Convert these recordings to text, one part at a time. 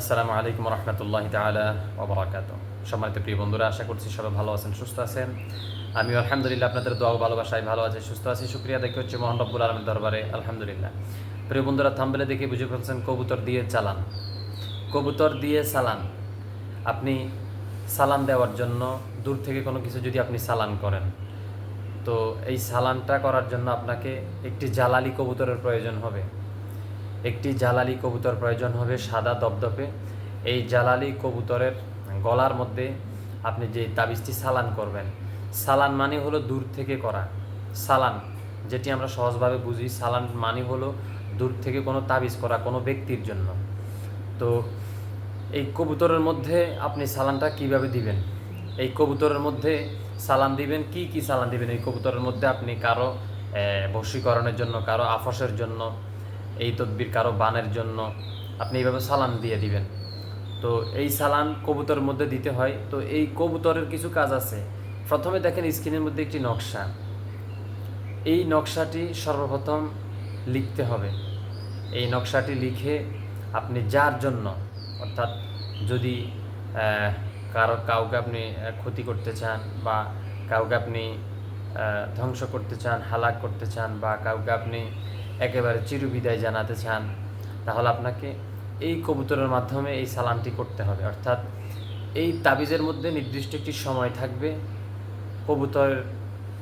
আসসালামু আলাইকুম রহমতুল্লাহ তালা ওবরাকাত সম্মানিত প্রিয় বন্ধুরা, আশা করছি সবাই ভালো আছেন, সুস্থ আছেন। আমি আলহামদুলিল্লাহ আপনাদের দোয়া ভালোবাসায় ভালো আছি, সুস্থ আছি, শুক্রিয়া দেখে হচ্ছে মোহান রব্বুল আলমের দরবারে, আলহামদুলিল্লাহ। প্রিয় বন্ধুরা থাম্বেলে দেখে বুঝে ফেলছেন, কবুতর দিয়ে চালান। কবুতর দিয়ে সালান আপনি সালান দেওয়ার জন্য দূর থেকে কোনো কিছু যদি আপনি সালান করেন, তো এই সালানটা করার জন্য আপনাকে একটি জালালি কবুতরের প্রয়োজন হবে। একটি জালালি কবুতর প্রয়োজন হবে সাদা দপদপে। এই জালালি কবুতরের গলার মধ্যে আপনি যে তাবিজটি সালান করবেন, সালান মানে হলো দূর থেকে করা। সালান, যেটি আমরা সহজভাবে বুঝি, সালান মানে হলো দূর থেকে কোনো তাবিজ করা কোনো ব্যক্তির জন্য। তো এই কবুতরের মধ্যে আপনি সালানটা কীভাবে দিবেন? এই কবুতরের মধ্যে সালান দিবেন, কি কি সালান দিবেন? এই কবুতরের মধ্যে আপনি কারও বশীকরণের জন্য, কারও আফসের জন্য এই তদবির কারও বানের জন্য আপনি এইভাবে সালান দিয়ে দিবেন। তো এই সালান কবুতরের মধ্যে দিতে হয়। তো এই কবুতরের কিছু কাজ আছে। প্রথমে দেখেন স্ক্রিনের মধ্যে একটি নকশা। এই নকশাটি সর্বপ্রথম লিখতে হবে। এই নকশাটি লিখে আপনি যার জন্য, অর্থাৎ যদি কারও, কাউকে আপনি ক্ষতি করতে চান বা কাউকে আপনি ধ্বংস করতে চান, হালাক করতে চান বা কাউকে আপনি একেবারে চিরবিদায় জানাতে চান, তাহলে আপনাকে এই কবুতরের মাধ্যমে এই সালানটি করতে হবে। অর্থাৎ এই তাবিজের মধ্যে নির্দিষ্ট একটি সময় থাকবে কবুতরের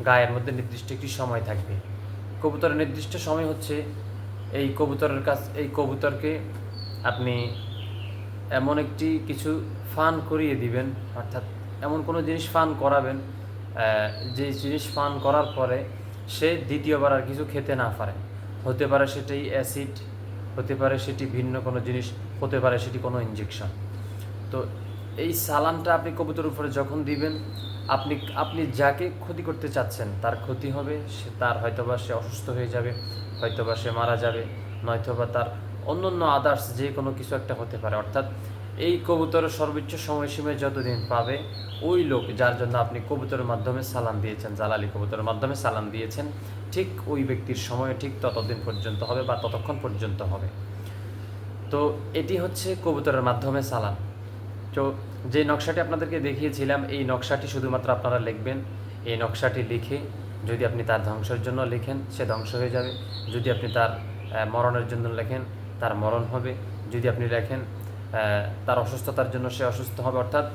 গায়ের মধ্যে নির্দিষ্ট একটি সময় থাকবে। কবুতরের নির্দিষ্ট সময় হচ্ছে এই কবুতরের কাছ, এই কবুতরকে আপনি এমন একটি কিছু ফান করিয়ে দিবেন, অর্থাৎ এমন কোনো জিনিস ফান করাবেন যে জিনিস ফান করার পরে সে দ্বিতীয়বার আর কিছু খেতে না পারে। হতে পারে সেটি অ্যাসিড, হতে পারে সেটি ভিন্ন কোনো জিনিস, হতে পারে সেটি কোনো ইঞ্জেকশন তো এই সালানটা আপনি কবুতর উপরে যখন দিবেন, আপনি আপনি যাকে ক্ষতি করতে চাচ্ছেন, তার ক্ষতি হবে, সে তার হয়তোবা সে অসুস্থ হয়ে যাবে, হয়তোবা সে মারা যাবে, নয়তোবা তার অন্য অন্য আদার্স যে কোনো কিছু একটা হতে পারে। অর্থাৎ এই কবুতরের সর্বোচ্চ সময়সীমায় যতদিন পাবে, ওই লোক, যার জন্য আপনি কবুতরের মাধ্যমে সালান দিয়েছেন, জালালি কবুতরের মাধ্যমে সালান দিয়েছেন, ঠিক ওই ব্যক্তির সময় ঠিক ততদিন পর্যন্ত হবে বা ততক্ষণ পর্যন্ত হবে। তো এটি হচ্ছে কবুতরের মাধ্যমে সালান তো যে নকশাটি আপনাদেরকে দেখিয়েছিলাম, এই নকশাটি শুধুমাত্র আপনারা লিখবেন। এই নকশাটি লিখে যদি আপনি তার ধ্বংসের জন্য লেখেন, সে ধ্বংস হয়ে যাবে। যদি আপনি তার মরণের জন্য লেখেন, তার মরণ হবে। যদি আপনি লেখেন তার অসুস্থতার জন্য সে অসুস্থ হবে। অর্থাৎ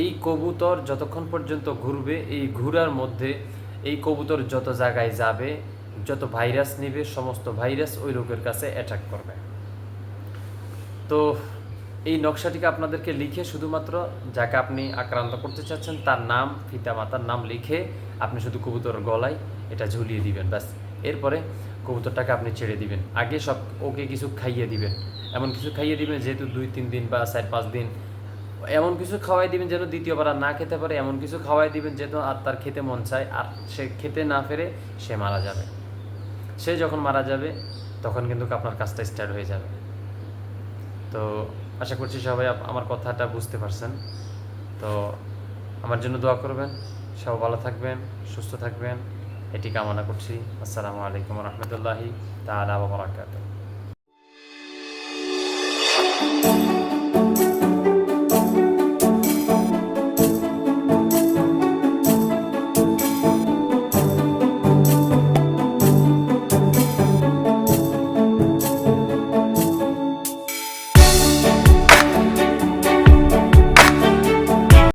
এই কবুতর যতক্ষণ পর্যন্ত ঘুরবে, এই ঘুরার মধ্যে এই কবুতর যত জায়গায় যাবে, যত ভাইরাস নেবে, সমস্ত ভাইরাস ওই রোগের কাছে অ্যাটাক করবে। তো এই নকশাটিকে আপনাদেরকে লিখে শুধুমাত্র যাকে আপনি আক্রান্ত করতে চাচ্ছেন, তার নাম পিতা মাতার নাম লিখে আপনি শুধু কবুতর গলায় এটা ঝুলিয়ে দিবেন, ব্যাস। এরপরে কবুতরটাকে আপনি ছেড়ে দিবেন। আগে সব ওকে কিছু খাইয়ে দিবেন। এমন কিছু খাইয়ে দিবেন যেহেতু দুই, তিন দিন বা চার, পাঁচ দিন। এমন কিছু খাওয়াই দিবেন যেন দ্বিতীয়বার আর না খেতে পারে। এমন কিছু খাওয়াই দিবেন যেন আর তার খেতে মন চায়। আর সে খেতে না ফেরে সে মারা যাবে। সে যখন মারা যাবে, তখন কিন্তু আপনার কাজটা স্টার্ট হয়ে যাবে। তো আশা করছি সবাই আমার কথাটা বুঝতে পারছেন। তো আমার জন্য দোয়া করবেন। সব ভালো থাকবেন, সুস্থ থাকবেন। এটি কামনা করছি। আসসালামু আলাইকুম রহমতুল্লাহি তালা বাকাত